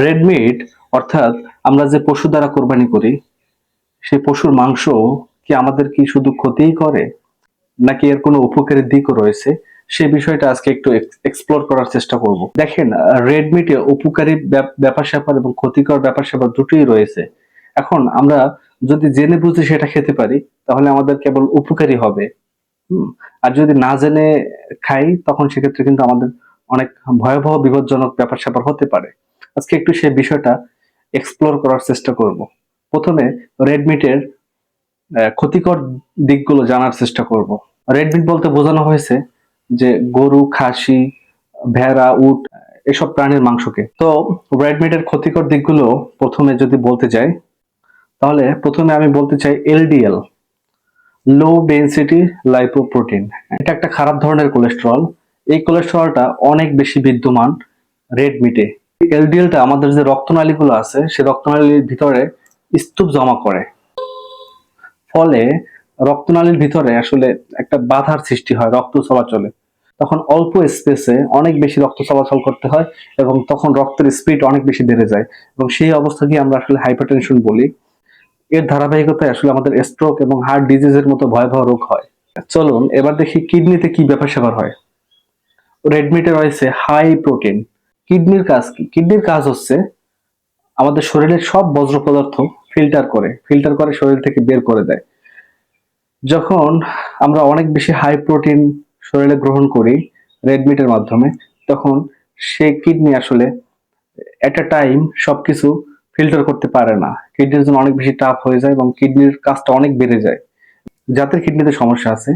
Red meat অর্থাৎ আমরা যে পশু দ্বারা কোরবানি করি, সেই পশুর মাংস কি আমাদের কি শুধু ক্ষতিই করে? নাকি এর কোনো উপকারী দিকও রয়েছে? সেই বিষয়টা আজকে একটু এক্সপ্লোর করার চেষ্টা করব। দেখেন রেড মিটে উপকারী ব্যাপার স্যাপার এবং ক্ষতিকর ব্যাপার স্যাপার দুটোই রয়েছে। এখন আমরা যদি জেনে বুঝে সেটা খেতে পারি, তাহলে আমাদের কেবল উপকারী হবে। আর যদি না জেনে খাই, তখন সেক্ষেত্রে কিন্তু আমাদের অনেক ভয়াবহ বিপজ্জনক ব্যাপার স্যাপার হতে পারে। আজকে একটু সেই বিষয়টা এক্সপ্লোর করার চেষ্টা করব। প্রথমে রেডমিটের ক্ষতিকর দিকগুলো জানার চেষ্টা করব। রেডমিট বলতে বোঝানো হয়েছে যে গরু, খাসি, ভেড়া, উট, এসব প্রাণীর মাংসকে। তো রেডমিটের ক্ষতিকর দিকগুলো প্রথমে যদি বলতে যাই, তাহলে প্রথমে আমি বলতে চাই এলডিএল লো ডেনসিটি লাইপোপ্রোটিন এটা একটা খারাপ ধরনের কোলেস্টেরল এই কোলেস্ট্রলটা অনেক বেশি বিদ্যমান রেড মিটে এলডিএলটা আমাদের যে রক্তনালীগুলো আছে সে রক্তনালীর ভিতরে স্তূপ জমা করে। ফলে রক্তনালীর ভিতরে আসলে একটা বাধার সৃষ্টি হয় রক্ত চলাচলে তখন অল্প স্পেসে অনেক বেশি রক্ত চলাচল করতে হয় এবং তখন রক্তের স্পিড অনেক বেশি বেড়ে যায়। এবং সেই অবস্থাকে আমরা আসলে হাইপারটেনশন বলি। এর ধারাবাহিকতায় আসলে আমাদের স্ট্রোক এবং হার্ট ডিজিজের মতো ভয়াবহ রোগ হয়। চলুন, এবার দেখি কিডনিতে কি ব্যাপার স্যাপার হয় রেডমিটে রয়েছে হাই প্রোটিন কিডনির কাজ কি? কিডনির কাজ হচ্ছে আমাদের শরীরের সব বজ্র পদার্থ ফিল্টার করে ফিল্টার করে শরীর থেকে বের করে দেয়। যখন আমরা অনেক বেশি হাই প্রোটিন শরীরে গ্রহণ করি রেড মিটের মাধ্যমে, তখন সে কিডনি আসলে এট আ টাইম সবকিছু ফিল্টার করতে পারে না। কিডনির জন্য অনেক বেশি টাফ হয়ে যায় এবং কিডনির কাজটা অনেক বেড়ে যায়। যাদের কিডনিতে সমস্যা আছে,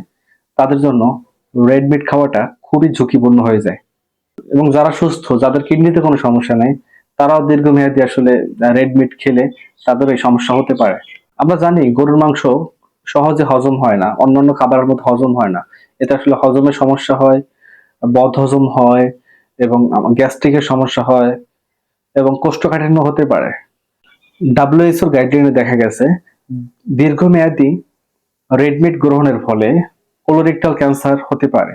তাদের জন্য রেড মিট খাওয়াটা খুবই ঝুঁকিপূর্ণ হয়ে যায়। এবং যারা সুস্থ, যাদের কিডনিতে কোনো সমস্যা নেই, তারাও দীর্ঘমেয়াদী আসলে রেড মিট খেলে তাদের এই সমস্যা হতে পারে। আমরা জানি গরুর মাংস সহজে হজম হয় না, অন্যান্য খাবারের মধ্যে হজম হয় না। এতে আসলে হজমের সমস্যা হয় বদ হজম হয় এবং গ্যাস্ট্রিকের সমস্যা হয় এবং কোষ্ঠকাঠিন্য হতে পারে। ডাব্লিউএইচওর গাইডলাইনে দেখা গেছে, দীর্ঘমেয়াদী রেড মিট গ্রহণের ফলে কোলোরেক্টাল ক্যান্সার হতে পারে।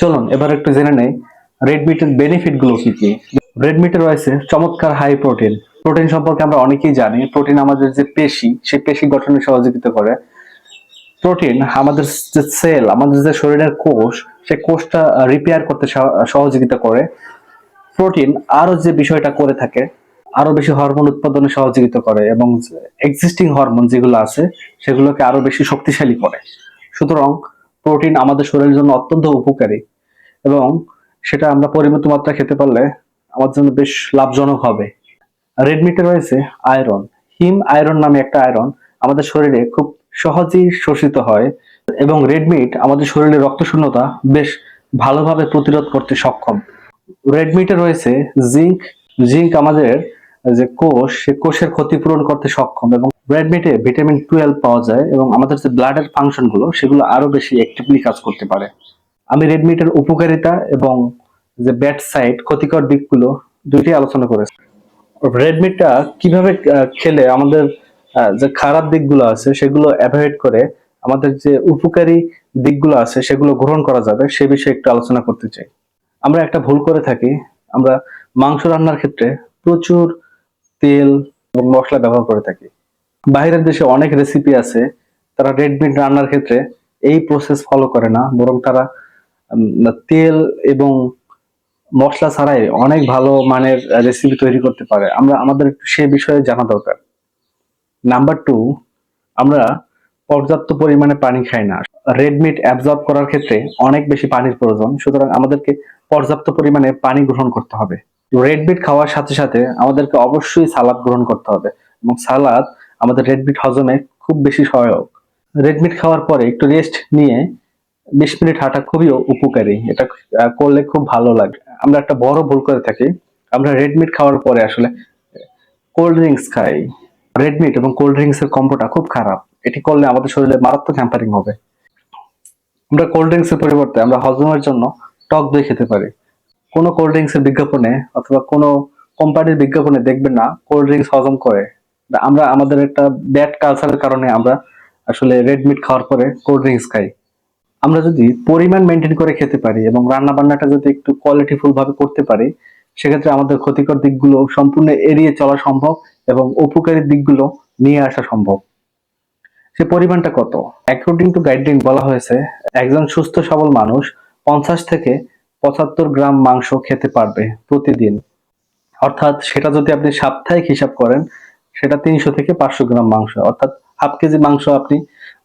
চলুন, এবার একটু জেনে নেই রেড মিটের বেনিফিটগুলো কি কি? রেডমিটে রয়েছে চমৎকার হাই প্রোটিন প্রোটিন সম্পর্কে আমরা অনেকেই জানি প্রোটিন আমাদের যে পেশি, সেই পেশি গঠনে সহযোগিতা করে। প্রোটিন আমাদের যে সেল আমাদের যে শরীরের কোষ, সেই কোষটা রিপেয়ার করতে সহযোগিতা করে। প্রোটিন আরও যে বিষয়টা করে থাকে, আরও বেশি হরমোন উৎপাদনে সহযোগিতা করে এবং এক্সিস্টিং হরমোন যেগুলো আছে, সেগুলোকে আরও বেশি শক্তিশালী করে। সুতরাং প্রোটিন আমাদের শরীরের জন্য অত্যন্ত উপকারী এবং সেটা আমরা পরিমিত মাত্রা খেতে পারলে আমাদের জন্য বেশ লাভজনক হবে। রেড মিটে রয়েছে আয়রন হিম আয়রন নামে একটা আয়রন আমাদের শরীরে খুব সহজেই শোষিত হয় এবং রেড মিট আমাদের শরীরে রক্ত শূন্যতা বেশ ভালোভাবে প্রতিরোধ করতে সক্ষম। রেড মিটে রয়েছে জিঙ্ক জিঙ্ক আমাদের যে কোষ, সে কোষের ক্ষতিপূরণ করতে সক্ষম এবং রেড মিটে ভিটামিন টুয়েলভ পাওয়া যায় এবং আমাদের যে ব্লাডের ফাংশনগুলো সেগুলো আরও বেশি অ্যাক্টিভলি কাজ করতে পারে। আমি রেডমিটার উপকারিতা এবং যে ব্যাড সাইড ক্ষতিকর দিকগুলো দুইটি আলোচনা করেছি। রেডমিটা কীভাবে খেলে আমাদের যে খারাপ দিকগুলো আছে সেগুলো অ্যাভয়েড করে আমাদের যে উপকারী দিকগুলো আছে সেগুলো গ্রহণ করা যাবে সে বিষয়ে একটু আলোচনা করতে চাই। আমরা একটা ভুল করে থাকি। আমরা মাংস রান্নার ক্ষেত্রে প্রচুর তেল এবং মশলা ব্যবহার করে থাকি। বাইরের দেশে অনেক রেসিপি আছে, তারা রেড মিট রান্নার ক্ষেত্রে এই প্রসেস ফলো করে না, বরং তারা তেল এবং মশলা ছাড়াই অনেক ভালো মানের রেসিপি তৈরি করতে পারে। আমরা, আমাদের সে বিষয়ে জানা দরকার। নাম্বার টু আমরা পর্যাপ্ত পরিমাণে পানি খাই না। রেড মিট অ্যাবজর্ব করার ক্ষেত্রে অনেক বেশি পানির প্রয়োজন। সুতরাং আমাদেরকে পর্যাপ্ত পরিমাণে পানি গ্রহণ করতে হবে। রেড মিট খাওয়ার সাথে সাথে আমাদেরকে অবশ্যই সালাদ গ্রহণ করতে হবে এবং সালাদ আমাদের রেড মিট হজমে খুব বেশি সহায়ক। রেড মিট খাওয়ার পরে একটু রেস্ট নিয়ে বিশ মিনিট হাঁটা খুবই উপকারী। এটা করলে খুব ভালো লাগে। আমরা একটা বড় ভুল করে থাকি। আমরা রেড মিট খাওয়ার পরে আসলে কোল্ড ড্রিঙ্কস খাই। রেড মিট এবং কোল্ড ড্রিঙ্কস এর কম্বোটা খুব খারাপ। এটি করলে আমাদের শরীরে মারাত্মক হ্যাম্পারিং হবে। আমরা কোল্ড ড্রিঙ্কস এর পরিবর্তে আমরা হজমের জন্য টক দই খেতে পারি। কোনো কোল্ড ড্রিঙ্কস এর বিজ্ঞাপনে অথবা কোনো কোম্পানির বিজ্ঞাপনে দেখবেন না কোল্ড ড্রিঙ্কস হজম করে। আমরা, আমাদের একটা ব্যাড কালচারের কারণে আমরা আসলে রেড মিট খাওয়ার পরে কোল্ড ড্রিঙ্কস খাই। আমরা যদি পরিমাণ মেনটেন করে খেতে পারি এবং রান্না বান্নাটা যদি একটু কোয়ালিটিফুল ভাবে করতে পারি, সেক্ষেত্রে আমাদের ক্ষতিকর দিকগুলো সম্পূর্ণ এড়িয়ে চলা সম্ভব এবং উপকারী দিকগুলো নিয়ে আসা সম্ভব। সে পরিমাণটা কত? অ্যাকর্ডিং টু গাইডলাইন বলা হয়েছে, একজন সুস্থ সবল মানুষ পঞ্চাশ থেকে পঁচাত্তর গ্রাম মাংস খেতে পারবে প্রতিদিন। অর্থাৎ সেটা যদি আপনি সাপ্তাহিক হিসাব করেন, সেটা তিনশো থেকে পাঁচশো গ্রাম মাংস। অর্থাৎ হাফ কেজি মাংস আপনি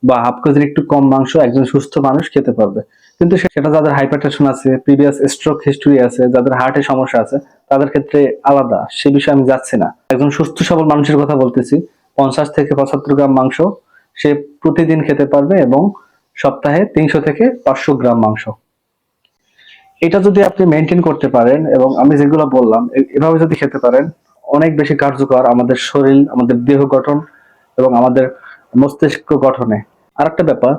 বা হাফ কেজির একটু কম মাংস একজন সুস্থ মানুষ খেতে পারবে। কিন্তু সেটা যাদের হাইপারটেনশন আছে প্রিভিয়াস স্ট্রোক হিস্টরি আছে, যাদের হার্টের সমস্যা আছে, তাদের ক্ষেত্রে আলাদা। সে বিষয়ে আমি যাচ্ছি না। একজন সুস্থ সবল মানুষের কথা বলতেছি, পঞ্চাশ থেকে পঁচাত্তর গ্রাম মাংস সে প্রতিদিন খেতে পারবে এবং সপ্তাহে তিনশো থেকে পাঁচশো গ্রাম মাংস। এটা যদি আপনি মেনটেন করতে পারেন এবং আমি যেগুলো বললাম এভাবে যদি খেতে পারেন, অনেক বেশি কার্যকর আমাদের শরীর, আমাদের দেহ গঠন এবং আমাদের মস্তিষ্ক গঠনে। আরেকটা ব্যাপার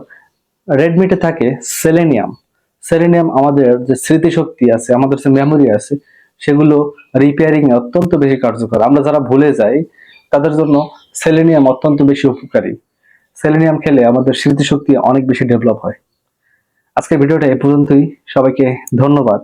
রেডমিটে থাকে সেলেনিয়াম। সেলেনিয়াম আমাদের যে স্মৃতিশক্তি আছে, আমাদের যে মেমোরি আছে, সেগুলো রিপেয়ারিং এ অত্যন্ত বেশি কার্যকর। আমরা যারা ভুলে যাই, তাদের জন্য সেলেনিয়াম অত্যন্ত বেশি উপকারী। সেলেনিয়াম খেলে আমাদের স্মৃতিশক্তি অনেক বেশি ডেভেলপ হয়। আজকের ভিডিওটা এ পর্যন্তই। সবাইকে ধন্যবাদ।